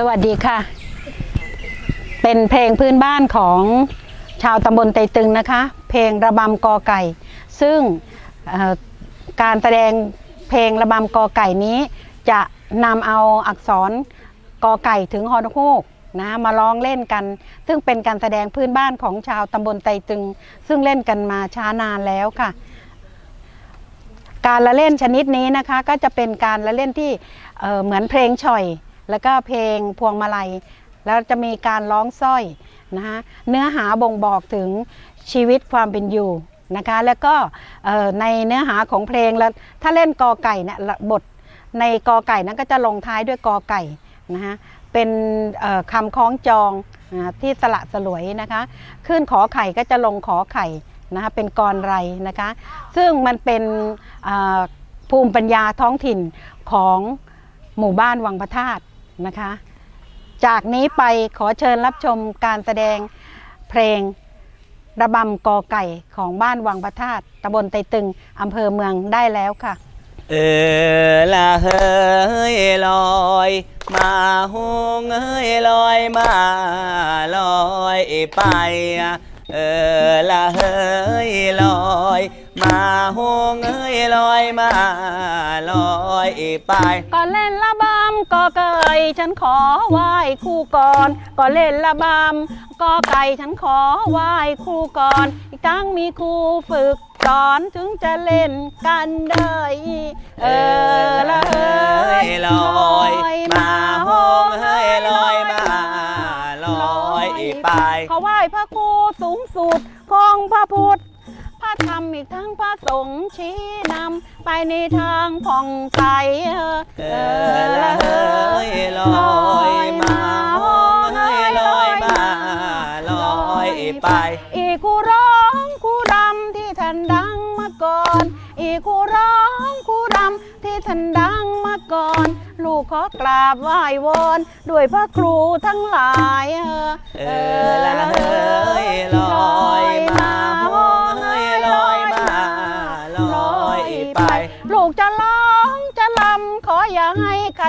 สวัสดีค่ะ เป็นเพลงพื้นบ้านของชาวตำบลไตรตึงนะคะ เพลงระบำกอไก่ ซึ่งการแสดงเพลงระบำกอไก่นี้ จะนำเอาอักษรกอไก่ถึงฮอนฮูกนะมาร้องเล่นกัน ซึ่งเป็นการแสดงพื้นบ้านของชาวตำบลไตรตึง ซึ่งเล่นกันมาช้านานแล้วค่ะ การละเล่นชนิดนี้นะคะ ก็จะเป็นการละเล่นที่เเหมือนเพลงฉ่อย แล้วก็เพลงพวงมาลัย แล้วจะมีการร้องสร้อยนะคะเนื้อหาบ่งบอกถึงชีวิตความเป็นอยู่นะคะแล้วก็ในเนื้อหาของเพลงแล้วถ้าเล่นกอไก่เนี่ยบทในกอไก่นั้นก็จะลงท้ายด้วยกอไก่นะคะเป็นคำคล้องจองนะที่สละสลวยนะคะขึ้นขอไข่ก็จะลงขอไข่นะคะเป็นกรไรนะคะซึ่งมันเป็นภูมิปัญญาท้องถิ่นของหมู่บ้านวังพระธาตุ นะคะ จากนี้ไปขอเชิญรับชมการแสดงเพลงระบำกอไก่ของบ้านวังพระธาตุตำบลไตรตึงอำเภอเมืองได้แล้วค่ะ เออละเฮ้ยลอย มาหงเอ้ยลอยมาลอยไป เออละเฮ้ยลอย มาหงเอ้ยลอยมาลอยไป ก่อนเล่นระบำกอไก่ฉันขอไหว้ครูก่อนก่อนเล่นระบำกอไก่ฉันขอไหว้ครูก่อนอีกทั้งมีครูฝึกสอนถึงจะเล่นกันได้เออละเอ้ยลอยมาหงเอ้ยลอยมาลอยไปขอไหว้พระครูสูงสุดของพระพุทธพระ ธรรมอีกทั้งพระสงฆ์ชี้นำไปในทางผ่องใสเออเออละเฮ้ยลอยมาเฮ้ยลอยมาลอยไป อีกคู่ร้องคู่รำที่ท่านดังมาก่อน อีกคู่ร้องคู่รำที่ท่านดังมาก่อน ลูกขอกราบไหว้วอนด้วยพระครูทั้งหลายเออเออละเฮ้ยล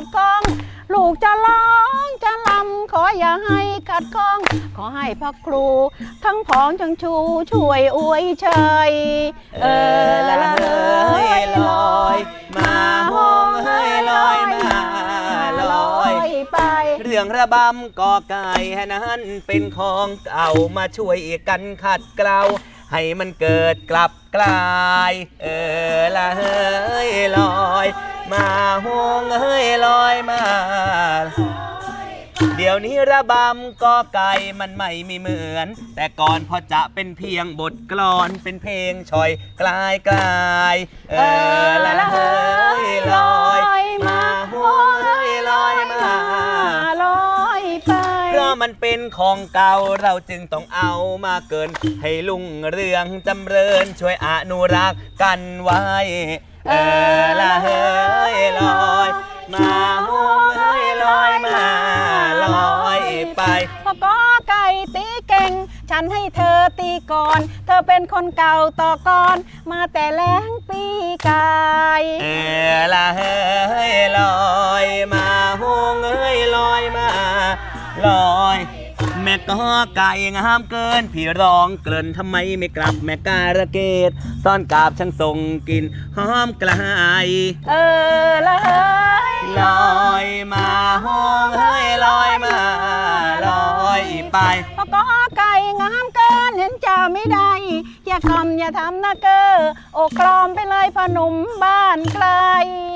ดข้อง ลูกจะร้องจะลำขออย่าให้ขัดข้อง ขอให้พระครู ทั้งผองทั้งชูช่วยอวยเชยเออละเฮ้ยลอย มาหงเฮ้ยลอยมาลอยไป เรื่องระบำก่อไก่นั้นเป็นของเก่ามาช่วยกันขัดเกลาให้มันเกิดกลับกลาย เออละเฮ้ยลอย มาหงเฮ้ย ดี๋ยวนี้ระบำกอไก่มันไม่มีเหมือน แต่ก่อนพอจะเป็นเพียงบทกลอนเป็นเพลงชอยกลายกลายเออละเฮ้ยลอยมาห้ยลอยมาลอยไปเพราะมันเป็นของเก่าเราจึงต้องเอามาเกิน ให้ลุงเรืองจำเริญช่วยอนุรักษ์กันไว้ เออละเฮ้ยลอย มาหงเฮ้ยลอยมาลอยไป พอกอไก่ตีเก่ง ฉันให้เธอตีก่อน เธอเป็นคนเก่าต่อก่อน มาแต่แล้งปีกายเออละเฮ้ยลอย มาหงเอ้ยลอยมาลอย แม่ก็ไก่งามเกิน พี่ร้องเกลิ่นทำไมไม่กลับแม่การะเกดซ่อนกาบฉันส่งกลินหอมไกลเออละเฮ้ยลอยมาหงเอ้ยลอยมาลอยไปพอกอไก่งามเกินเห็นจะไม่ได้ อย่าคำอย่าทำนะเกอโอกลอมไปเลยพอหนุ่มบ้านใคร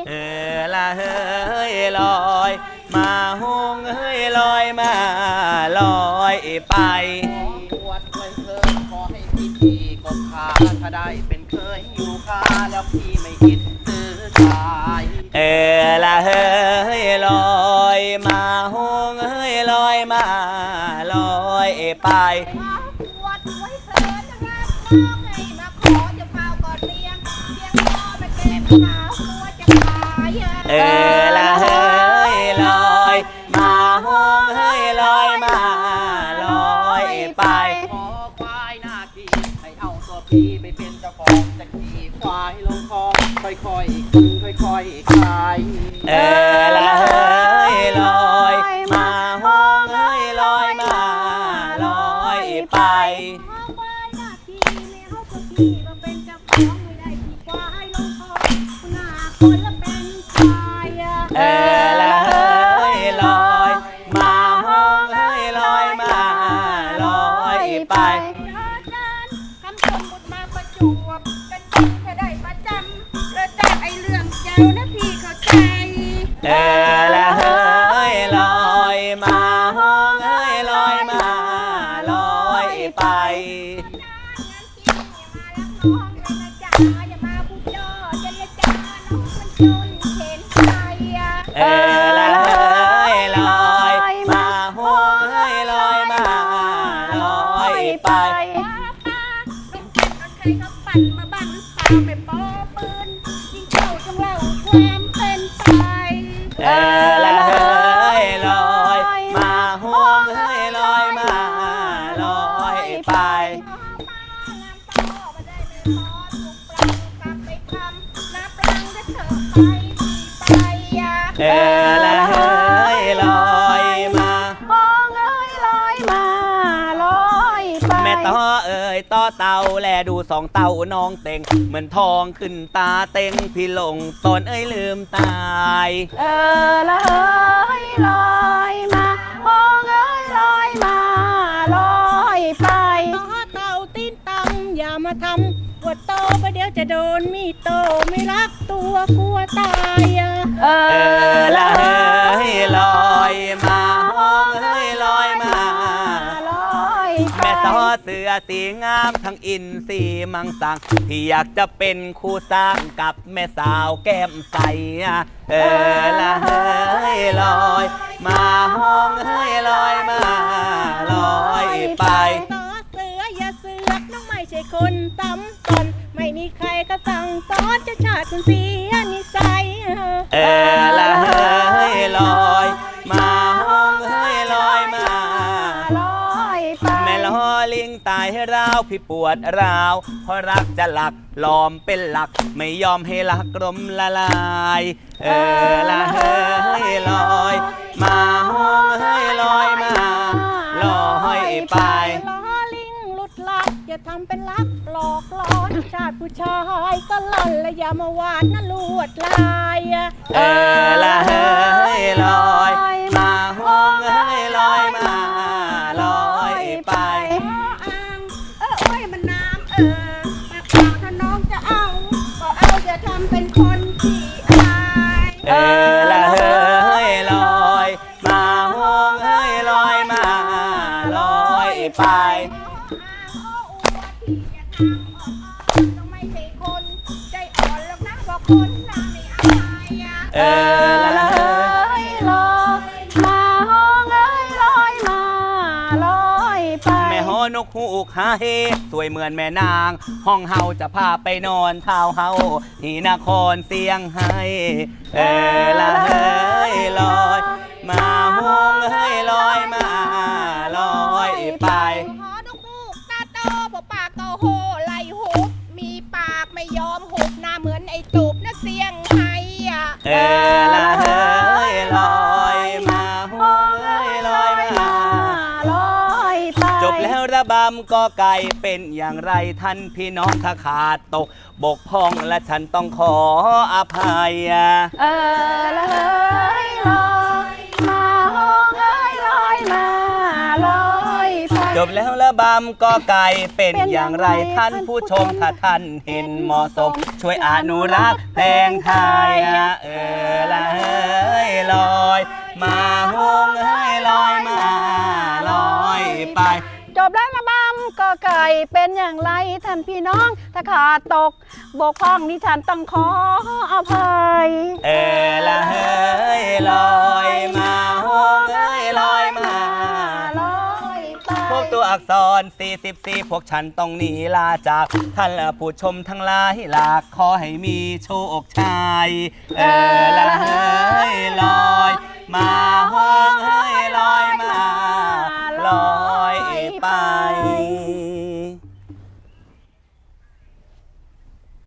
เออละเฮ้ยลอย มาหงเอ้ยลอย ถ้าได้เป็นเคยอยู่คาแล้วพี่ไม่คิดซื้อขายเออละเฮ้ยลอยมาหงเอ้ยลอยมาลอยไปบวชไว้เถิดนะครับน้องให้มาขอจะเฝ้าก่อนเลี้ยงเลี้ยงพ่อไปเก็บขาวกลัวจะตาย เออ ที่ไปเป็นเจ้าของจะขี่ควายลงคลองค่อยๆกินค่อยๆคลาย เออละเฮ้ยลอย ไปป้าป้าน้อเคนใครเขาปั่นมาบ้างหรือเปล่าไม่ปอปืนยิงเข้าทั้งเล่าความเป็นไปเออละเฮ้ยลอย มาห้วงเฮ้ยลอยมาลอยไปเอ เต่าแลดูสองเต่าน้องเต็ง เหมือนทองขึ้นตาเต็งพี่หลงตนเอ้ยลืมตาย เออละเอ้ยลอยมาห้องเอ้ยลอยมาลอยไปต่อเต่าตีนตังอย่ามาทำปวดโตไปเดี๋ยวจะโดนมีดโตไม่รักตัวกลัวตายอะเอเอออละละเอ้เฮ้ยยลอ อยไปแม่ต่อเสือสีงามทั้งอินสีมังสังที่อยากจะเป็นคู่สร้างกับแม่สาวแก้มใสอะเออละเฮ้ยลอย มาห้องเฮ้ยลอยมาลอยไป ต่อเสืออย่าเสือกน้องไม่ใช่คนตำตนไม่มีใครก็สั่งสอนเจะชาติคุณเสียนิสัย เออละเฮ้ ราวพี่ปวดราวเพราะรักจะหลักลอมเป็นหลัก ไม่ยอมให้รักกลมละลาย เออละเฮ้ยลอย มาห้องเฮ้ยลอยมาลอยไป ล้อลิงหลุดลักอย่าทำเป็นลักหลอกล่อนชาติผู้ชายก็หล่อนและอย่ามาวาดนะลวดลายอะเออละเฮ้ อะเอเอออละละเฮ้เอ้ยยลอยมาห้องเอ้ยลอยมาลอยไปแม่ฮอนกฮูกฮาเฮสวยเหมือนแม่นาง ห้องเฮาจะพาไปนอนเท้าเฮาที่นครเสียงไห้ เออละเฮ้ยลอย มาห้องเฮ้ยลอยมาลอยไป หอนกฮูกตาโตบอกปากโตโหไหลหุบมีปากไม่ยอมหุบหน้าเหมือนไอ้ตูบนะเสียงไห้อะเออละเฮ้ยลอยมาห้องเฮ้ยลอยมา ลอยไปจบแล้วระบำก็ไก่เป็นอย่างไรท่านพี่น้องถ้าขาดตก บกพร่องและฉันต้องขออภัย เออละเอ้ แล้วระบำก็ไก่เป็นอย่างไรท่านผู้ชมถ้าท่านเห็นเหมาะสม ช่วยอนุรักษ์เพลงไทยเออละเฮ้ยลอย มาห้องเฮ้ยลอยมาลอยไป จบแล้วระบำก็ไก่เป็นอย่างไรท่านพี่น้อง ถ้าขาดตก บกพร่องนี่ฉันต้องขออภัย เออละเฮ้ยลอยมาห้องเฮ้ยลอยมาลอยไป พบตัวอักษร 44 พวกฉันต้องหนีลาจาก ท่านและผู้ชมทั้งหลายหลากขอให้มีโชคชัยเออละเฮ้ยลอย มาห้องเฮ้ยลอยมา ลอยไป